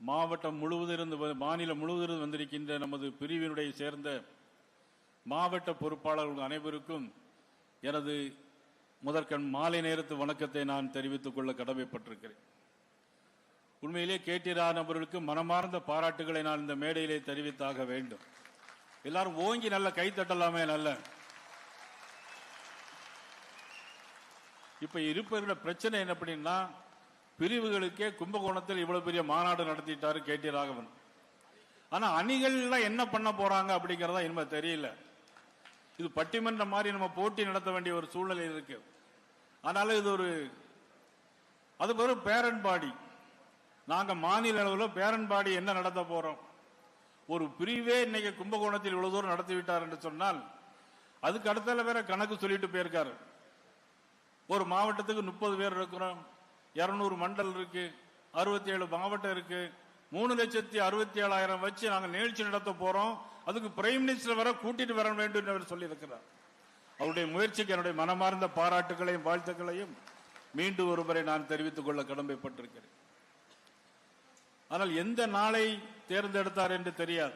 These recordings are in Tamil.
மாவட்டம் முழுவதும் இருந்து வ- மாநிலம் முழுவதும் வந்திருக்கின்ற நமது பிரிவினுடைய சேர்ந்த மாவட்ட பொறுப்பாளர்கள் அனைவருக்கும் எனது முதற்கண் மாலை நேரத்து வணக்கத்தை நான் தெரிவித்துக் கொள்ள கடமைப்பட்டிருக்கிறேன். உண்மையிலே கேட்டிரான் அவர்களுக்கு மனமார்ந்த பாராட்டுகளை நான் இந்த மேடையிலே தெரிவித்தாக வேண்டும். எல்லாரும் ஓங்கி நல்ல கை தட்டலாமே நல்ல. இப்ப இருப்பவர்கள பிரச்சனை என்ன அப்படின்னா பிரிவுகளுக்கே கும்பகோணத்தில் இவ்வளவு பெரிய மாநாடு நடத்திட்டாரு கேட்டி ராகவன். ஆனா அணிகள்லாம் என்ன பண்ண போறாங்க அப்படிங்கறதா இனிமே தெரியல. இது பட்டிமன்ற மாதிரி நம்ம போட்டி நடத்த வேண்டிய ஒரு சூழ்நிலை இருக்கு. அதனால இது ஒரு அது ஒரு பேரன்பாடி பாடி. நாங்க மாநில அளவில் பேரன்பாடி பாடி என்ன நடத்த போறோம்? ஒரு பிரிவே இன்னைக்கு கும்பகோணத்தில் இவ்வளவு தூரம் நடத்தி விட்டார் என்று சொன்னால் அதுக்கு அடுத்தால வேற கணக்கு சொல்லிட்டு போயிருக்காரு. ஒரு மாவட்டத்துக்கு முப்பது பேர் இருக்கிறோம். இருநூறு மண்டல் இருக்கு அறுபத்தி ஏழு மாவட்டம் இருக்கு மூணு லட்சத்தி அறுபத்தி ஏழாயிரம் வச்சு நாங்கள் நிகழ்ச்சி நடத்த போறோம். அதுக்கு பிரைம் மினிஸ்டர் வர கூட்டிட்டு வர வேண்டும் என்று அவர் சொல்லியிருக்கிறார். அவருடைய முயற்சிக்கு என்னுடைய மனமார்ந்த பாராட்டுகளையும் வாழ்த்துக்களையும் மீண்டும் ஒருமுறை நான் தெரிவித்துக் கொள்ள கடமைப்பட்டிருக்கிறேன். ஆனால் எந்த நாளை தேர்ந்தெடுத்தார் என்று தெரியாது.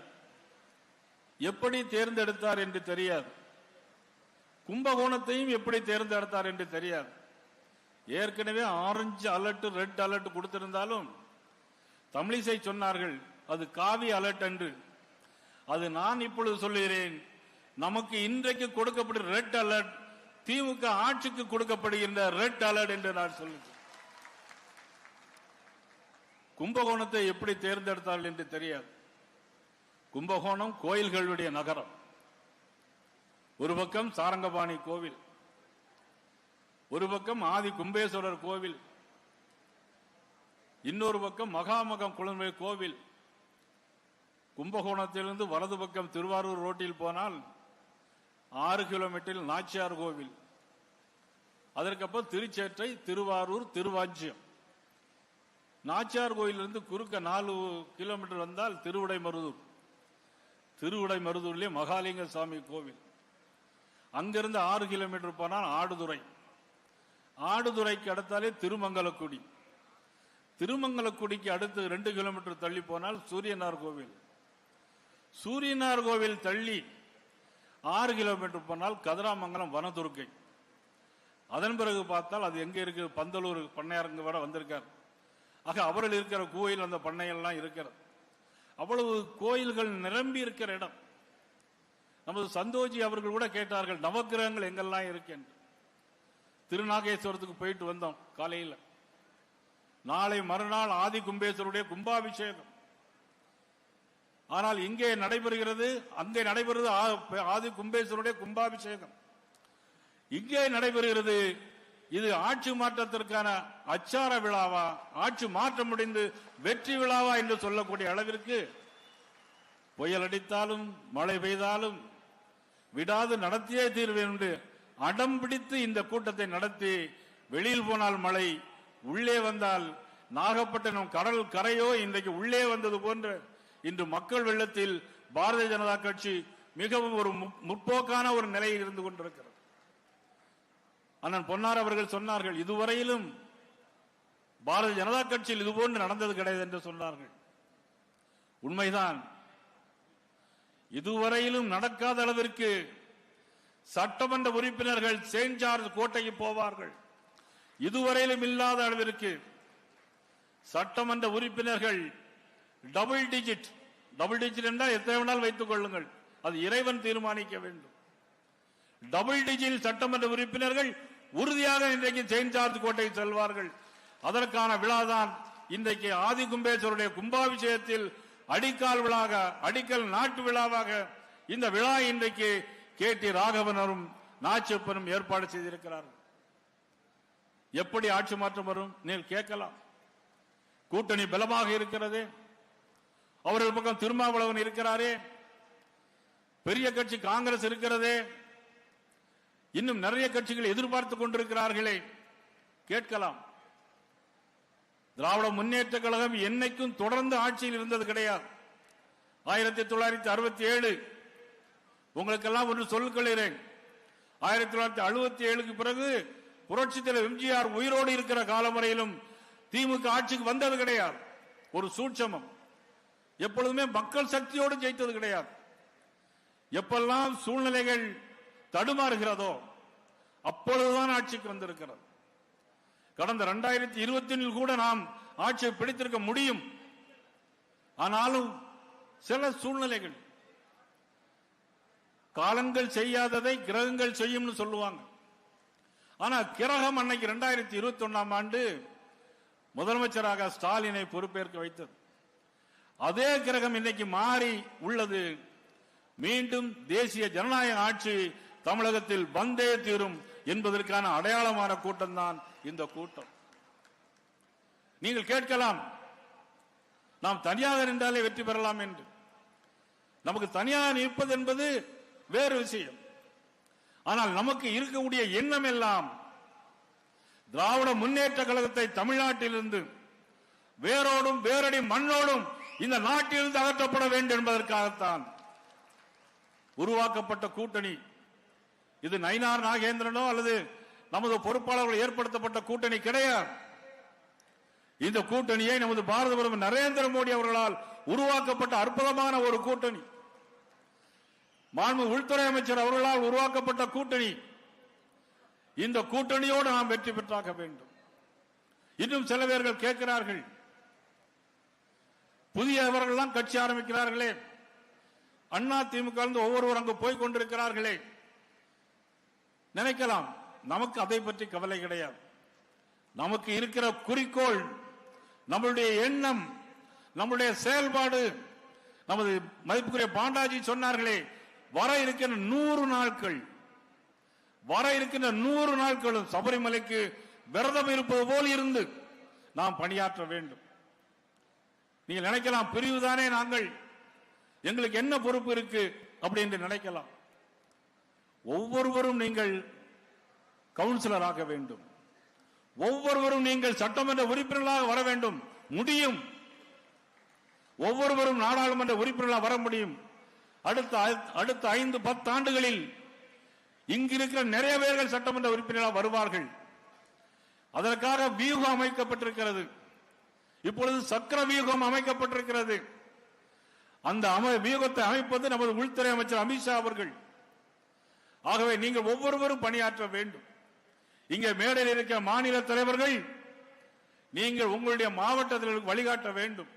எப்படி தேர்ந்தெடுத்தார் என்று தெரியாது. கும்பகோணத்தையும் எப்படி தேர்ந்தெடுத்தார் என்று தெரியாது. ஏற்கனவே ஆரஞ்சு அலர்ட் ரெட் அலர்ட் கொடுத்திருந்தாலும் தமிழிசை சொன்னார்கள் அது காவி அலர்ட் என்று அது நான் இப்பொழுது சொல்லுகிறேன் நமக்கு இன்றைக்கு கொடுக்கப்படும் ரெட் அலர்ட் திமுக ஆட்சிக்கு கொடுக்கப்படுகின்ற ரெட் அலர்ட் என்று நான் சொல்லுகிறேன். கும்பகோணத்தை எப்படி தேர்ந்தெடுத்தார்கள் என்று தெரியாது. கும்பகோணம் கோயில்களுடைய நகரம். ஒரு பக்கம் சாரங்கபாணி கோவில் ஒரு பக்கம் ஆதி கும்பேஸ்வரர் கோவில் இன்னொரு பக்கம் மகாமகம் குழந்தை கோவில். கும்பகோணத்திலிருந்து வலது பக்கம் திருவாரூர் ரோட்டில் போனால் ஆறு கிலோமீட்டரில் நாச்சியார் கோவில். அதற்கப்புறம் திருச்சேற்றை திருவாரூர் திருவாஞ்சியம். நாச்சியார் கோயிலிருந்து குறுக்க நாலு கிலோமீட்டர் வந்தால் திருவுடை மருதூர் திருவுடை மருதூர்லேயே மகாலிங்க சுவாமி கோவில். அங்கிருந்து ஆறு கிலோமீட்டர் போனால் ஆடுதுறை. ஆடுதுறைக்கு அடுத்தாலே திருமங்கலக்குடி. திருமங்கலக்குடிக்கு அடுத்து ரெண்டு கிலோமீட்டர் தள்ளி போனால் சூரியனார் கோவில். சூரியனார் கோவில் தள்ளி ஆறு கிலோமீட்டர் போனால் கதிராமங்கலம் வனதுர்க்கை. அதன் பிறகு பார்த்தால் அது எங்கே இருக்கு? பந்தலூர் பண்ணையாருங்க வர வந்திருக்கார். ஆக அவர்கள் இருக்கிற கோயில் அந்த பண்ணையெல்லாம் இருக்கிறது. அவ்வளவு கோயில்கள் நிரம்பி இருக்கிற இடம். நமது சந்தோஜி அவர்கள் கூட கேட்டார்கள் நவக்கிரகங்கள் எங்கெல்லாம் இருக்கு? என்று. திருநாகேஸ்வரத்துக்கு போயிட்டு வந்தோம் காலையில். நாளை மறுநாள் ஆதி கும்பேஸ்வருடைய கும்பாபிஷேகம். ஆனால் இங்கே நடைபெறுகிறது அங்கே நடைபெறுவது ஆ- ஆதி கும்பேஸ்வருடைய கும்பாபிஷேகம். இங்கே நடைபெறுகிறது இது ஆட்சி மாற்றத்திற்கான அச்சார விழாவா? ஆட்சி மாற்றம் முடிந்து வெற்றி விழாவா என்று சொல்லக்கூடிய அளவிற்கு புயல் அடித்தாலும் மழை பெய்தாலும் விடாது நடத்தியே தீர்வேன் என்று அடம் பிடித்து இந்த கூட்டத்தை நடத்தி வெளியில் போனால் மழை உள்ளே வந்தால் நாகப்பட்டினம் கடல் கரையோ இன்றைக்கு உள்ளே வந்தது போன்ற இன்று மக்கள் வெள்ளத்தில் பாரதிய ஜனதா கட்சி மிகவும் ஒரு மு- முற்போக்கான ஒரு நிலையில் இருந்து கொண்டிருக்கிறது. அண்ணன் பொன்னார் அவர்கள் சொன்னார்கள் இதுவரையிலும் பாரதிய ஜனதா கட்சியில் இதுபோன்று நடந்தது கிடையாது என்று சொன்னார்கள். உண்மைதான். இதுவரையிலும் நடக்காத அளவிற்கு சட்டமன்ற உறுப்பினர்கள் செயின்ட் ஜார்ஜ் கோட்டைக்கு போவார்கள். இதுவரையிலும் இல்லாத அளவிற்கு சட்டமன்ற உறுப்பினர்கள் டபுள் டிஜிட் டபுள் டிஜிட் என்றால் எத்தனை வேணாலும் வைத்துக் கொள்ளுங்கள். அது இறைவன் தீர்மானிக்க வேண்டும். டபுள் டிஜிட் சட்டமன்ற உறுப்பினர்கள் உறுதியாக இன்றைக்கு செயின்ட் ஜார்ஜ் கோட்டை செல்வார்கள். அதற்கான விழாதான் இன்றைக்கு ஆதி கும்பேஸ்வருடைய கும்பாபிஷேகத்தில் அடிக்கால் விழாக அடிக்கல் நாட்டு விழாவாக இந்த விழா இன்றைக்கு கே டி ராகவனரும் நாச்சப்பனும் ஏற்பாடு செய்திருக்கிறார்கள். எப்படி ஆட்சி மாற்றம் வரும்? நீங்கள் கேட்கலாம். கூட்டணி பலமாக இருக்கிறது. அவர்கள் பக்கம் திருமாவளவன் இருக்கிறாரே. பெரிய கட்சி காங்கிரஸ் இருக்கிறதே. இன்னும் நிறைய கட்சிகள் எதிர்பார்த்துக் கொண்டிருக்கிறார்களே. கேட்கலாம். திராவிட முன்னேற்ற கழகம் என்னைக்கும் தொடர்ந்து ஆட்சியில் இருந்தது கிடையாது. ஆயிரத்தி தொள்ளாயிரத்தி அறுபத்தி ஏழு உங்களுக்கெல்லாம் ஒன்று சொல்லுகிறேன் ஆயிரத்தி தொள்ளாயிரத்தி அறுபத்தி ஏழுக்கு பிறகு புரட்சி தலைவர் எம்ஜிஆர் உயிரோடு இருக்கிற காலம் வரையிலும் திமுக ஆட்சிக்கு வந்தது கிடையாது. ஒரு சூட்சமம். எப்பொழுதுமே மக்கள் சக்தியோடு ஜெயித்தது கிடையாது. எப்பெல்லாம் சூழ்நிலைகள் தடுமாறுகிறதோ அப்பொழுதுதான் ஆட்சிக்கு வந்திருக்கிறது. கடந்த இரண்டாயிரத்தி இருபத்தி கூட நாம் ஆட்சியை பிடித்திருக்க முடியும். ஆனாலும் சில சூழ்நிலைகள் காலங்கள் செய்யாததை கிரகங்கள் செய்யும்னு சொல்லுவாங்க. ஆனா கிரகம் அன்னைக்கு இரண்டாயிரத்தி இருபத்தி ஒன்னாம் ஆண்டு முதலமைச்சராக ஸ்டாலினை பொறுப்பேற்க வைத்தது. அதே கிரகம் இன்னைக்கு மாறி உள்ளது. மீண்டும் தேசிய ஜனநாயக ஆட்சி தமிழகத்தில் வந்தே தீரும் என்பதற்கான அடையாளமான கூட்டம் தான் இந்த கூட்டம். நீங்கள் கேட்கலாம் நாம் தனியாக நின்றாலே வெற்றி பெறலாம் என்று. நமக்கு தனியாக நிற்பது என்பது வேறு விஷயம். ஆனால் நமக்கு இருக்கக்கூடிய எண்ணம் எல்லாம் திராவிட முன்னேற்ற கழகத்தை தமிழ்நாட்டிலிருந்து வேரோடும் வேரடி மண்ணோடும் இந்த நாட்டிலிருந்து அகற்றப்பட வேண்டும் என்பதற்காகத்தான் உருவாக்கப்பட்ட கூட்டணி. இது நயினார் நாகேந்திரனோ அல்லது நமது பொறுப்பாளர்கள் ஏற்படுத்தப்பட்ட கூட்டணி கிடையாது. இந்த கூட்டணியை நமது பாரத பிரதமர் நரேந்திர மோடி அவர்களால் உருவாக்கப்பட்ட அற்புதமான ஒரு கூட்டணி. மாண்பு உள்துறை அமைச்சர் அவர்களால் உருவாக்கப்பட்ட கூட்டணி. இந்த கூட்டணியோடு நாம் வெற்றி பெற்றாக வேண்டும். இன்னும் சில பேர்கள் கேட்கிறார்கள். புதியவர்கள்லாம் கட்சி ஆரம்பிக்கிறார்களே. அண்ணா திமுக ஒவ்வொருவர் அங்கு போய் கொண்டிருக்கிறார்களே. நினைக்கலாம் நமக்கு அதை பற்றி கவலை கிடையாது. நமக்கு இருக்கிற குறிக்கோள் நம்மளுடைய எண்ணம் நம்முடைய செயல்பாடு. நமது மதிப்புக்குரிய பாண்டாஜி சொன்னார்களே வர இருக்கின்ற நூறு நாட்கள் வர இருக்கின்ற நூறு நாட்களும் சபரிமலைக்கு விரதம் இருப்பது போல் இருந்து நாம் பணியாற்ற வேண்டும். நீங்கள் நினைக்கலாம் பிரிவுதானே நாங்கள் எங்களுக்கு என்ன பொறுப்பு இருக்கு அப்படி என்று நினைக்கலாம். ஒவ்வொருவரும் நீங்கள் கவுன்சிலர் ஆக வேண்டும். ஒவ்வொருவரும் நீங்கள் சட்டமன்ற உறுப்பினர்களாக வர வேண்டும். முடியும். ஒவ்வொருவரும் நாடாளுமன்ற உறுப்பினர்களாக வர முடியும். அடுத்த அடுத்த ஐந்து பத்து ஆண்டுகளில் இங்கு இருக்கிற நிறைய பேர்கள் சட்டமன்ற உறுப்பினராக வருவார்கள். அதற்காக வியூகம் அமைக்கப்பட்டிருக்கிறது. இப்பொழுது சக்கர வியூகம் அமைக்கப்பட்டிருக்கிறது. அந்த வியூகத்தை அமைப்பது நமது உள்துறை அமைச்சர் அமித்ஷா அவர்கள். ஆகவே நீங்கள் ஒவ்வொருவரும் பணியாற்ற வேண்டும். இங்கே மேடையில் இருக்கிற மாநில தலைவர்கள் நீங்கள் உங்களுடைய மாவட்டத்தில் வழிகாட்ட வேண்டும்.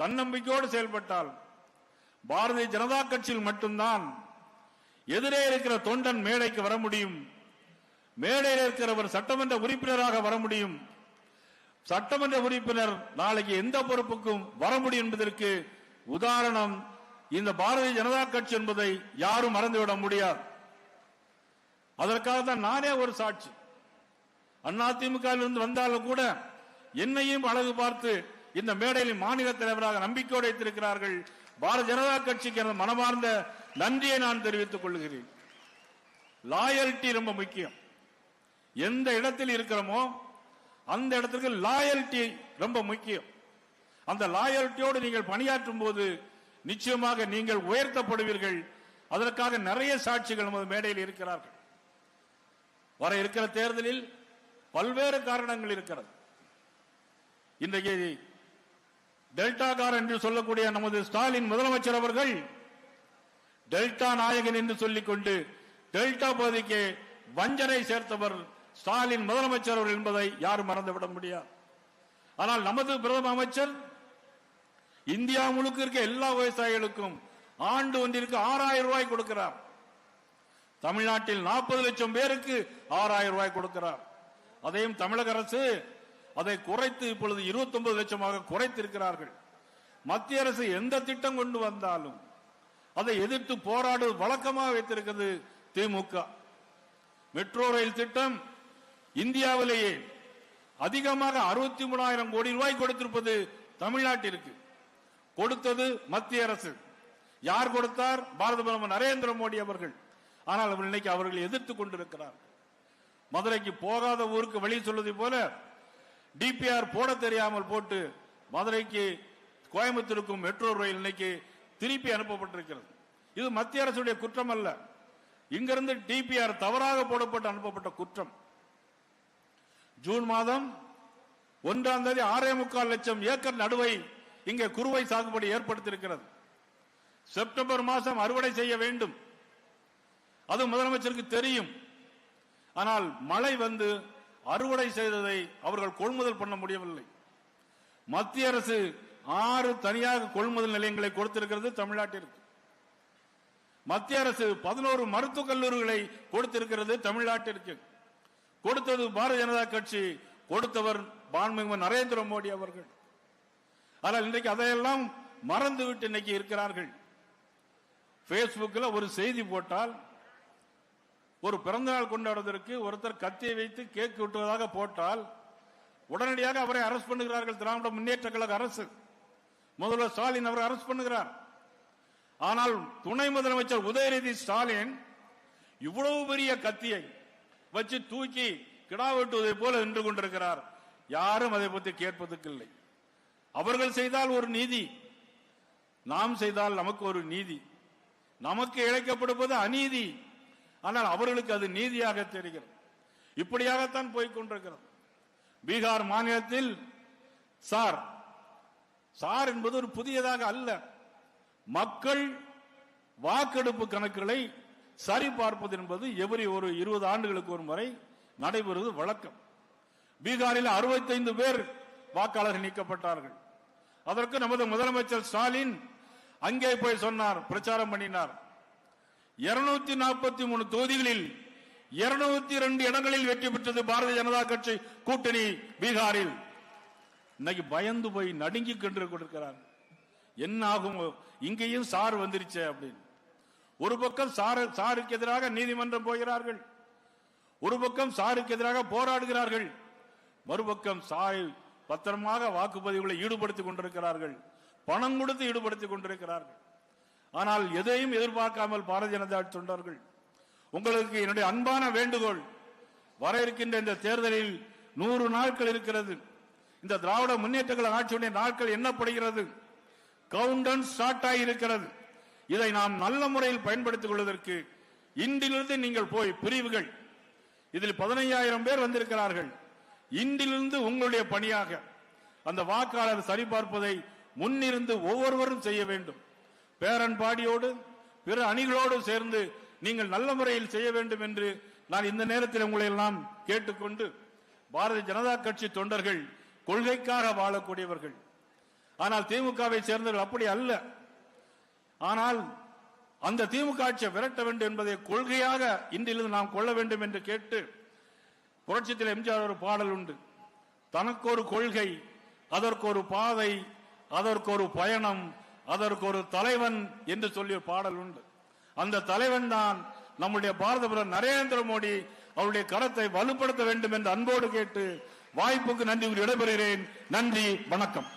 தன்னம்பிக்கையோடு செயல்பட்டால் பாரதிய ஜனதா கட்சியில் மட்டும்தான் எதிரே இருக்கிற தொண்டன் மேடைக்கு வர முடியும். மேடையில் இருக்கிறவர் சட்டமன்ற உறுப்பினராக வர முடியும். சட்டமன்ற உறுப்பினர் நாளைக்கு எந்த பொறுப்புக்கும் வர முடியும் என்பதற்கு உதாரணம் இந்த பாரதிய ஜனதா கட்சி என்பதை யாரும் மறந்துவிட முடியாது. அதற்காக தான் நானே ஒரு சாட்சி. அதிமுக இருந்து வந்தாலும் கூட என்னையும் அழகு பார்த்து இந்த மேடையில் மாநில தலைவராக நம்பிக்கையோடு வைத்திருக்கிறார்கள் பாரதிய ஜனதா கட்சிக்கு எனது மனமார்ந்த நன்றியை நான் தெரிவித்துக் கொள்கிறேன். லாயல்டி ரொம்ப முக்கியம். எந்த இடத்தில் இருக்கிறோமோ அந்த இடத்திற்கு லாயல்டி ரொம்ப முக்கியம். அந்த லாயல்ட்டியோடு நீங்கள் பணியாற்றும் போது நிச்சயமாக நீங்கள் உயர்த்தப்படுவீர்கள். அதற்காக நிறைய சாட்சிகள் நமது மேடையில் இருக்கிறார்கள். வர இருக்கிற தேர்தலில் பல்வேறு காரணங்கள் இருக்கிறது. இன்றைக்கு டெல்டாகார் என்று சொல்லக்கூடிய நமது ஸ்டாலின் முதலமைச்சர் அவர்கள் டெல்டா நாயகன் என்று சொல்லிக்கொண்டு டெல்டா பகுதிக்கு வஞ்சனை சேர்த்தவர் ஸ்டாலின் முதலமைச்சர் அவர் என்பதை யாரும் மறந்துவிட முடியாது. ஆனால் நமது பிரதம அமைச்சர் இந்தியா முழுக்க இருக்க எல்லா விவசாயிகளுக்கும் ஆண்டு ஒன்றிற்கு ஆறாயிரம் ரூபாய் கொடுக்கிறார். தமிழ்நாட்டில் நாற்பது லட்சம் பேருக்கு ஆறாயிரம் ரூபாய் கொடுக்கிறார். அதையும் தமிழக அரசு அதை குறைத்து இப்பொழுது இருபத்தி ஒன்பது லட்சமாக குறைத்திருக்கிறார்கள். மத்திய அரசு எந்த திட்டம் கொண்டு வந்தாலும் அதை எதிர்த்து போராடுவது வழக்கமாக வைத்திருக்கிறது திமுக. மெட்ரோ ரயில் திட்டம் இந்தியாவிலேயே அதிகமாக அறுபத்தி மூணாயிரம் கோடி ரூபாய் கொடுத்திருப்பது தமிழ்நாட்டிற்கு. கொடுத்தது மத்திய அரசு. யார் கொடுத்தார்? பாரத பிரதமர் நரேந்திர மோடி அவர்கள். ஆனால் அவர் இன்னைக்கு அவர்கள் எதிர்த்து கொண்டிருக்கிறார். மதுரைக்கு போகாத ஊருக்கு வழி சொல்வதை போல டிபிஆர் போட தெரியாமல் போட்டு மதுரைக்கு கோயம்புத்தூருக்கும் மெட்ரோ ரயில் இன்னைக்கு திருப்பி அனுப்பப்பட்டிருக்கிறது. இது மத்திய அரசுடைய குற்றம் அல்ல. இங்கிருந்து டிபிஆர் தவறாக போடப்பட்டு அனுப்பப்பட்ட குற்றம். ஜூன் மாதம் ஒன்றாம் தேதி ஆறே முக்கால் லட்சம் ஏக்கர் நடுவை இங்கே குறுவை சாகுபடி ஏற்படுத்தியிருக்கிறது. செப்டம்பர் மாதம் அறுவடை செய்ய வேண்டும். அது முதலமைச்சருக்கு தெரியும். ஆனால் மழை வந்து அறுவடை செய்ததை அவர்கள் கொள்முதல் பண்ண முடியவில்லை. மத்திய அரசு ஆறு தனியாக கொள்முதல் நிலையங்களை கொடுத்திருக்கிறது தமிழ்நாட்டிற்கு. மத்திய அரசு பதினோரு மருத்துவக் கல்லூரிகளை கொடுத்திருக்கிறது தமிழ்நாட்டிற்கு. கொடுத்தது பாரதிய ஜனதா கட்சி கொடுத்தவர் பான்மிகு நரேந்திர மோடி அவர்கள். ஆனால் இன்றைக்கு அதையெல்லாம் மறந்துவிட்டு இன்னைக்கு இருக்கிறார்கள். பேஸ்புக்கில் ஒரு செய்தி போட்டால் ஒரு பிறந்தநாள் கொண்டாடுவதற்கு ஒருத்தர் கத்தியை வைத்து கேக் விட்டுவதாக போட்டால் உடனடியாக அவரை அரசு பண்ணுகிறார்கள் திராவிட முன்னேற்ற கழக அரசு. முதல்வர் ஸ்டாலின் அவரை அரசு பண்ணுகிறார். ஆனால் துணை முதலமைச்சர் உதயநிதி ஸ்டாலின் இவ்வளவு பெரிய கத்தியை வச்சு தூக்கி கிடா வெட்டுவதை போல நின்று கொண்டிருக்கிறார். யாரும் அதை பற்றி கேட்பதற்கு இல்லை அவர்கள் செய்தால் ஒரு நீதி நாம் செய்தால் நமக்கு ஒரு நீதி. நமக்கு இழைக்கப்படுவது அநீதி. ஆனால் அவர்களுக்கு அது நீதியாக தெரிகிறது. இப்படியாகத்தான் போய்கொண்டிருக்கிறது பீகார் மாநிலத்தில் சார் சார் என்பது ஒரு புதியதாக அல்ல. மக்கள் வாக்கெடுப்பு கணக்குகளை சரி பார்ப்பது என்பது எவரி ஒரு இருபது ஆண்டுகளுக்கு ஒரு முறை நடைபெறுவது வழக்கம். பீகாரில் அறுபத்தைந்து பேர் வாக்காளர்கள் நீக்கப்பட்டார்கள். அதற்கு நமது முதலமைச்சர் ஸ்டாலின் அங்கே போய் சொன்னார் பிரச்சாரம் பண்ணினார். இருநூத்தி நாற்பத்தி மூணு தொகுதிகளில் இருநூத்தி ரெண்டு இடங்களில் வெற்றி பெற்றது பாரதிய ஜனதா கட்சி கூட்டணி பீகாரில். இன்னைக்கு பயந்து போய் நடுங்கி கொண்டு கொண்டிருக்கிறார். என்ன ஆகும்? இங்கேயும் சார் வந்துருச்சே அப்படின்னு. ஒரு பக்கம் சாரு சாருக்கு எதிராக நீதிமன்றம் போகிறார்கள். ஒரு பக்கம் சாருக்கு எதிராக போராடுகிறார்கள். மறுபக்கம் சாரை பத்திரமாக வாக்குப்பதிவுகளை ஈடுபடுத்திக் கொண்டிருக்கிறார்கள். பணம் கொடுத்து ஈடுபடுத்திக் கொண்டிருக்கிறார்கள். ஆனால் எதையும் எதிர்பார்க்காமல் பாரதிய ஜனதா தொண்டர்கள். உங்களுக்கு என்னுடைய அன்பான வேண்டுகோள் வர இருக்கின்ற இந்த தேர்தலில் நூறு நாட்கள் இருக்கிறது. இந்த திராவிட முன்னேற்றங்கள் ஆட்சியுடைய நாட்கள் என்னப்படுகிறது கவுண்டன் ஸ்டார்ட் ஆகியிருக்கிறது. இதை நாம் நல்ல முறையில் பயன்படுத்திக் கொள்வதற்கு இன்றிலிருந்து நீங்கள் போய் பிரிவுகள். இதில் பதினையாயிரம் பேர் வந்திருக்கிறார்கள். இன்றிலிருந்து உங்களுடைய பணியாக. அந்த வாக்காளர் சரிபார்ப்பதை முன்னிருந்து ஒவ்வொருவரும் செய்ய வேண்டும். பேரன்பாடியோடு பிற அணிகளோடு சேர்ந்து நீங்கள் நல்ல முறையில் செய்ய வேண்டும் என்று நான் இந்த நேரத்தில் உங்களை எல்லாம் கேட்டுக்கொண்டு பாரதிய ஜனதா கட்சி தொண்டர்கள் கொள்கைக்காக வாழக்கூடியவர்கள். ஆனால் திமுகவை சேர்ந்தவர்கள் அப்படி அல்ல. ஆனால் அந்த திமுக ஆட்சியை விரட்ட வேண்டும் என்பதை கொள்கையாக இன்றிலிருந்து நாம் கொள்ள வேண்டும் என்று கேட்டு புரட்சித்தில் எம்ஜிஆர் ஒரு பாடல் உண்டு. தனக்கு ஒரு கொள்கை அதற்கு ஒரு பாதை அதற்கு ஒரு பயணம் அதற்கு ஒரு தலைவன் என்று சொல்லிய பாடல் உண்டு. அந்த தலைவன் தான் நம்முடைய பாரத பிரதமர் நரேந்திர மோடி அவருடைய கரத்தை வலுப்படுத்த வேண்டும் என்று அன்போடு கேட்டு வாய்ப்புக்கு நன்றி கூறி விடைபெறுகிறேன். நன்றி வணக்கம்.